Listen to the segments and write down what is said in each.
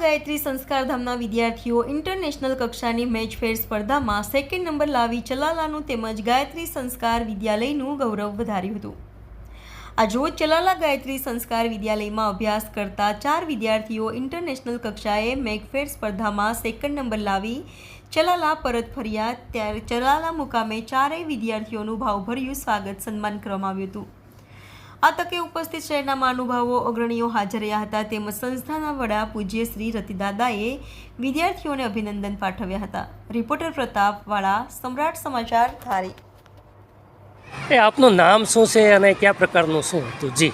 ગાયત્રી સંસ્કારધામના વિદ્યાર્થીઓ ઇન્ટરનેશનલ કક્ષાની મેચ ફેર સ્પર્ધામાં સેકન્ડ નંબર લાવી ચલાલાનું તેમજ ગાયત્રી સંસ્કાર વિદ્યાલયનું ગૌરવ વધાર્યું હતું. આજરોજ ચલાલા ગાયત્રી સંસ્કાર વિદ્યાલયમાં અભ્યાસ કરતા ચાર વિદ્યાર્થીઓ ઇન્ટરનેશનલ કક્ષાએ મેગફેર સ્પર્ધામાં સેકન્ડ નંબર લાવી ચલાલા પરત ફર્યા. ત્યારે ચલાલા મુકામે ચારેય વિદ્યાર્થીઓનું ભાવભર્યું સ્વાગત સન્માન કરવામાં આવ્યું હતું. આ તકે ઉપસ્થિત શહેરના મહાનુભાવો અગ્રણીઓ હાજર રહ્યા હતા. તેમજ સંસ્થાના વડા પૂજ્ય શ્રી રતિદાદાએ વિદ્યાર્થીઓને અભિનંદન પાઠવ્યા હતા. રિપોર્ટર પ્રતાપવાળા સમ્રાટ સમાચાર ધારી. એ આપનું નામ શું છે અને કયા પ્રકારનું શું હતું? જી.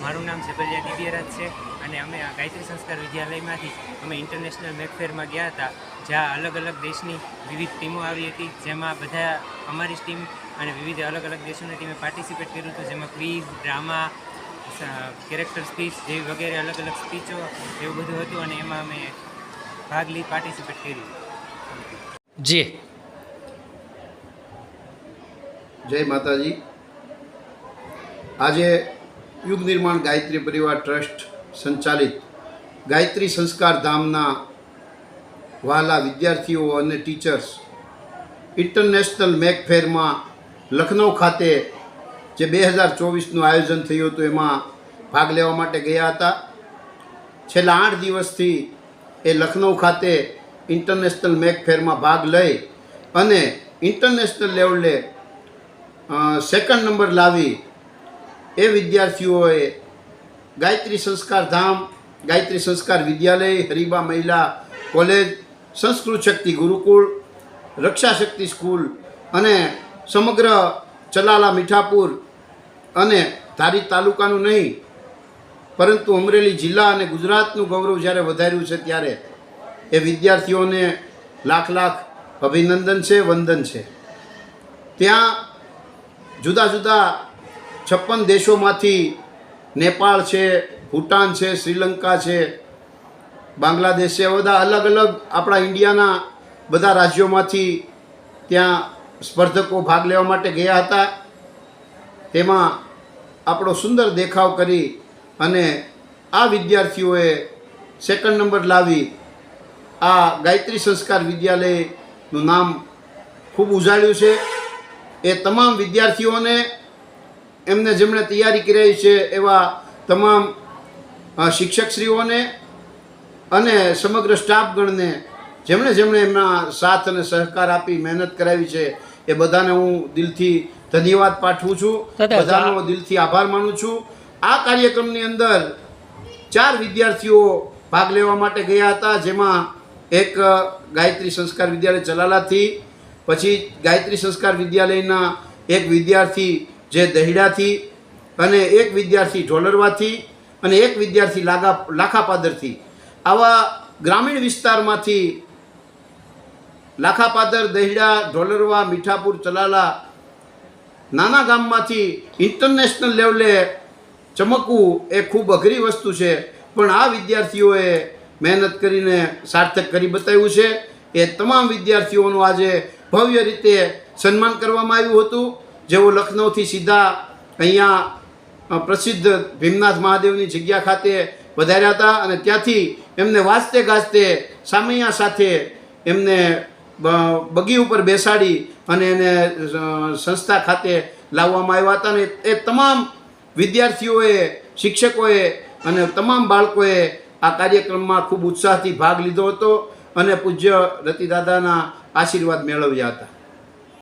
મારું નામ સેબલિયા દિવ્યરાજ છે અને અમે આ ગાયત્રી સંસ્કાર વિદ્યાલયમાંથી અમે ઇન્ટરનેશનલ મેકફેરમાં ગયા હતા જ્યાં અલગ અલગ દેશની વિવિધ ટીમો આવી હતી જેમાં બધા અમારી ટીમ અને વિવિધ અલગ અલગ દેશોની ટીમે પાર્ટિસિપેટ કર્યું હતું જેમાં ક્વિઝ ડ્રામા કેરેક્ટર સ્પીચ જેવી વગેરે અલગ અલગ સ્પીચો એવું બધું હતું અને એમાં અમે ભાગ લઈ પાર્ટિસિપેટ કર્યું. જી. જય માતાજી. આજે યુગ નિર્માણ ગાયત્રી પરિવાર ટ્રસ્ટ સંચાલિત ગાયત્રી સંસ્કાર ધામના વહાલા વિદ્યાર્થીઓ અને ટીચર્સ ઇન્ટરનેશનલ મેક ફેરમાં લખનૌ ખાતે જે બે હજાર ચોવીસનું આયોજન થયું હતું, એમાં ભાગ લેવા માટે ગયા હતા. છેલ્લા આઠ દિવસથી એ લખનૌ ખાતે ઇન્ટરનેશનલ મેકફેરમાં ભાગ લઈ અને ઇન્ટરનેશનલ લેવલે સેકન્ડ નંબર લાવી. એ વિદ્યાર્થીઓએ ગાયત્રી સંસ્કાર ધામ, ગાયત્રી સંસ્કાર વિદ્યાલય, હરિબા મહિલા કોલેજ, સંસ્કૃત શક્તિ ગુરુકુળ, રક્ષા શક્તિ સ્કૂલ અને સમગ્ર ચલાલા, મીઠાપુર અને ધારી તાલુકાનું નહીં, પરંતુ અમરેલી જિલ્લા અને ગુજરાતનું ગૌરવ જ્યારે વધાર્યું છે ત્યારે એ વિદ્યાર્થીઓને લાખ લાખ અભિનંદન છે, વંદન છે. ત્યાં જુદા જુદા છપ્પન દેશોમાંથી નેપાળ છે, ભૂટાન છે, શ્રીલંકા છે, બાંગ્લાદેશ છે, બધા અલગ અલગ આપણા ઇન્ડિયાના બધા રાજ્યોમાંથી ત્યાં સ્પર્ધકો ભાગ લેવા માટે ગયા હતા. તેમાં આપણો સુંદર દેખાવ કરી અને આ વિદ્યાર્થીઓએ સેકન્ડ નંબર લાવી. આ ગાયત્રી સંસ્કાર વિદ્યાલયનું નામ ખૂબ ઉજાળ્યું છે. એ તમામ વિદ્યાર્થીઓને એમને જેમણે તૈયારી કરી છે એવા તમામ શિક્ષકશ્રીઓને અને સમગ્ર સ્ટાફગણને જેમણે જેમણે એમના સાથ અને સહકાર આપી મહેનત કરાવી છે એ બધાને હું દિલથી ધન્યવાદ પાઠવું છું. બધાનો દિલથી આભાર માનું છું. આ કાર્યક્રમની અંદર ચાર વિદ્યાર્થીઓ ભાગ લેવા માટે ગયા હતા જેમાં એક ગાયત્રી સંસ્કાર વિદ્યાલય ચલાલાથી પછી ગાયત્રી સંસ્કાર વિદ્યાલયના એક વિદ્યાર્થી જે દહેડાથી અને એક વિદ્યાર્થી ઢોલરવાથી અને એક વિદ્યાર્થી લાગા લાખાપાદરથી. આવા ગ્રામીણ વિસ્તારમાંથી લાખાપાદર, દહેડા, ઢોલરવા, મીઠાપુર, ચલાલા નાના ગામમાંથી ઇન્ટરનેશનલ લેવલે ચમકવું એ ખૂબ અઘરી વસ્તુ છે. પણ આ વિદ્યાર્થીઓએ મહેનત કરીને સાર્થક કરી બતાવ્યું છે. એ તમામ વિદ્યાર્થીઓનું આજે ભવ્ય રીતે સન્માન કરવામાં આવ્યું હતું. જેઓ લખનૌથી સીધા અહીંયા પ્રસિદ્ધ ભીમનાથ મહાદેવની જગ્યા ખાતે વધાર્યા હતા અને ત્યાંથી એમને વાંચતે ગાજતે સામૈયા સાથે એમને બગી ઉપર બેસાડી અને એને સંસ્થા ખાતે લાવવામાં આવ્યા હતા અને એ તમામ વિદ્યાર્થીઓએ, શિક્ષકોએ અને તમામ બાળકોએ આ કાર્યક્રમમાં ખૂબ ઉત્સાહથી ભાગ લીધો હતો અને પૂજ્ય રતિદાદાના આશીર્વાદ મેળવ્યા હતા.